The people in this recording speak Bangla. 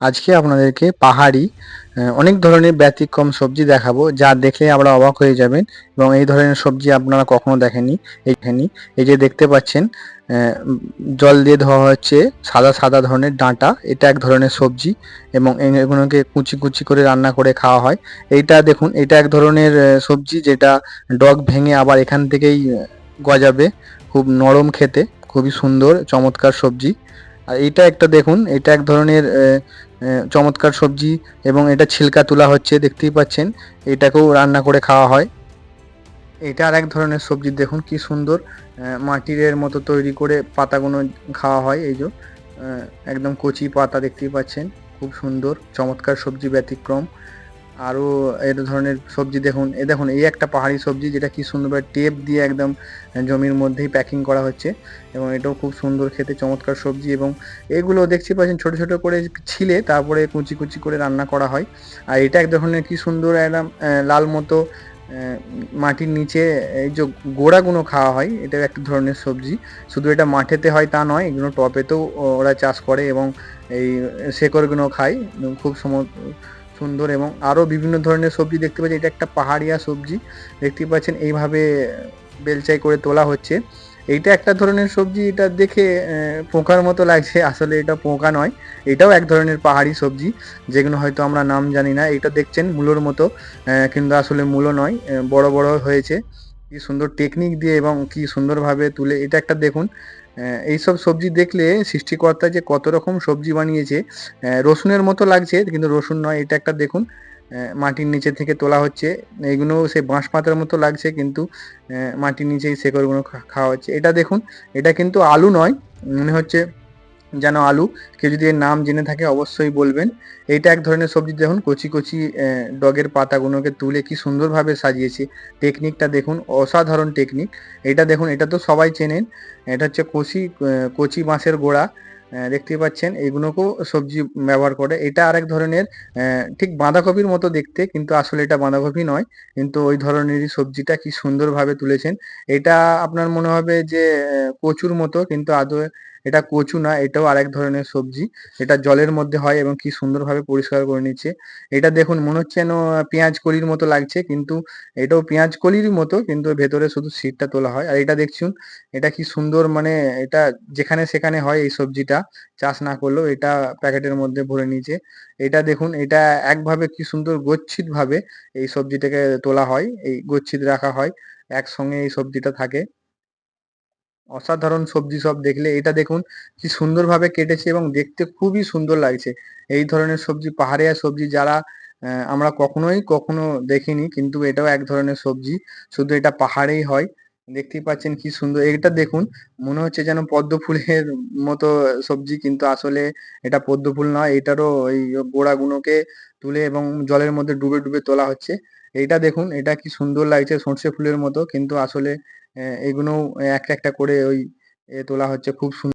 আজকে আপনাদেরকে পাহাড়ি অনেক ধরনের ব্যতিক্রম সবজি দেখাবো যা দেখলে আমরা অবাক হয়ে যাবেন এবং এই ধরনের সবজি আপনারা কখনো দেখেননি এইখানে এই যে দেখতে পাচ্ছেন জল দিয়ে ধোয়া হচ্ছে, সাদা সাদা ধরনের ডাঁটা, এটা এক ধরনের সবজি এবং এগুলোকে কুচি কুচি করে রান্না করে খাওয়া হয়। এইটা দেখুন, এটা এক ধরনের সবজি যেটা ডগ ভেঙে আবার এখান থেকেই গজাবে। খুব নরম খেতে, খুবই সুন্দর, চমৎকার সবজি। আর এইটা একটা দেখুন, এটা এক ধরনের চমৎকার সবজি এবং এটা ছিলকা তোলা হচ্ছে, দেখতেই পাচ্ছেন। এটাকেও রান্না করে খাওয়া হয়। এটা আর এক ধরনের সবজি, দেখুন কি সুন্দর মাটির মতো তৈরি করে পাতাগুলো খাওয়া হয়, এই যে একদম কচি পাতা দেখতেই পাচ্ছেন, খুব সুন্দর, চমৎকার সবজি ব্যতিক্রম। আরও এর ধরনের সবজি দেখুন, এ দেখুন, এই একটা পাহাড়ি সবজি যেটা কি সুন্দরভাবে টেপ দিয়ে একদম জমির মধ্যেই প্যাকিং করা হচ্ছে এবং এটাও খুব সুন্দর খেতে, চমৎকার সবজি এবং এগুলো দেখছি পাচ্ছেন ছোট ছোট করে ছিলে, তারপরে কুচি কুচি করে রান্না করা হয়। আর এটা এক ধরনের কি সুন্দর একদম লাল মতো মাটির নিচে, এই যে গোড়াগুলো খাওয়া হয় এটা একটা ধরনের সবজি। শুধু এটা মাঠেতে হয় তা নয়, এগুলো টপেতেও ওরা চাষ করে এবং এই শেকড়গুলো খায়, খুব সম সুন্দর এবং আরও বিভিন্ন ধরনের সবজি দেখতে পাচ্ছি। এটা একটা পাহাড়িয়া সবজি। দেখতে পাচ্ছেন এইভাবে বেলচাই করে তোলা হচ্ছে। এইটা একটা ধরনের সবজি, এটা দেখে পোকার মতো লাগছে। আসলে এটা পোকা নয়, এটাও এক ধরনের পাহাড়ি সবজি। যেগুলো হয়তো আমরা নাম জানি না। এটা দেখছেন মূলোর মতো কিন্তু আসলে মূলো নয় বড় বড় হয়েছে। কি সুন্দর টেকনিক দিয়ে এবং কি সুন্দরভাবে তুলে, এটা একটা দেখুন। আহ, এইসব সবজি দেখলে সৃষ্টিকর্তা যে কত রকম সবজি বানিয়েছে রসুনের মতো লাগছে কিন্তু রসুন নয় এটা একটা দেখুন মাটির নিচে থেকে তোলা হচ্ছে এইগুলো সে বাঁশ পাতার মতো লাগছে কিন্তু মাটির নিচেই শেকড়গুলো খাওয়া হচ্ছে। এটা দেখুন এটা কিন্তু আলু নয় মনে হচ্ছে যেন আলু। কেউ যদি এর নাম জেনে থাকে অবশ্যই বলবেন। এইটা এক ধরনের সবজি, দেখুন কচি কচি ডগের পাতাগুলোকে তুলে কি সুন্দরভাবে সাজিয়েছে। টেকনিকটা দেখুন, অসাধারণ টেকনিক এটা দেখুন, এটা তো সবাই চেনেন। এটা হচ্ছে কচি কচি বাঁশের গোড়া। দেখতে পাচ্ছেন, এগুলোকেও সবজি ব্যবহার করে। এটা আরেক ধরনের ঠিক বাঁধাকপির মতো দেখতে, কিন্তু আসলে এটা বাঁধাকপি নয়। কিন্তু ওই ধরনেরই সবজিটা কি সুন্দরভাবে তুলেছেন। এটা আপনার মনে হবে যে কচুর মতো, কিন্তু আদৌ এটা কচু না, এটাও আরেক ধরনের সবজি। এটা জলের মধ্যে হয় এবং কি সুন্দরভাবে পরিষ্কার করে নিচ্ছে। এটা দেখুন, মনে হচ্ছে যেন পেঁয়াজ কলির মতো লাগছে, কিন্তু এটাও পেঁয়াজ কলির মতো, কিন্তু ভেতরে শুধু সিটটা তোলা হয়। আর এটা দেখছুন, এটা কি সুন্দর মানে এটা যেখানে সেখানে হয় এই সবজিটা, চাষ না করলেও এটা প্যাকেটের মধ্যে ভরে নিয়েছে এটা দেখুন, এটা একভাবে কি সুন্দর গচ্ছিত ভাবে এই সবজিটাকে তোলা হয়, এই গচ্ছিত রাখা হয়, একসঙ্গে এই সবজিটা থাকে। অসাধারণ সবজি সব দেখলে। এটা দেখুন, কি সুন্দরভাবে কেটেছে এবং দেখতে খুবই সুন্দর লাগছে। এই ধরনের সবজি পাহাড়িয়া সবজি যারা আমরা কখনোই কখনো দেখিনি, কিন্তু এটাও এক ধরনের সবজি। শুধু এটা পাহাড়েই হয়। দেখতেই পাচ্ছেন কি সুন্দর। এটা দেখুন, মনে হচ্ছে যেন পদ্ম ফুলের মতো সবজি, কিন্তু আসলে এটা পদ্ম ফুল নয়, এটারও ওই গোড়াগুলোকে তুলে এবং জলের মধ্যে ডুবে ডুবে তোলা হচ্ছে। এইটা দেখুন, এটা কি সুন্দর লাগছে সর্ষে ফুলের মতো, কিন্তু আসলে এগুলো একটা একটা করে ওই তোলা হচ্ছে খুব সুন্দর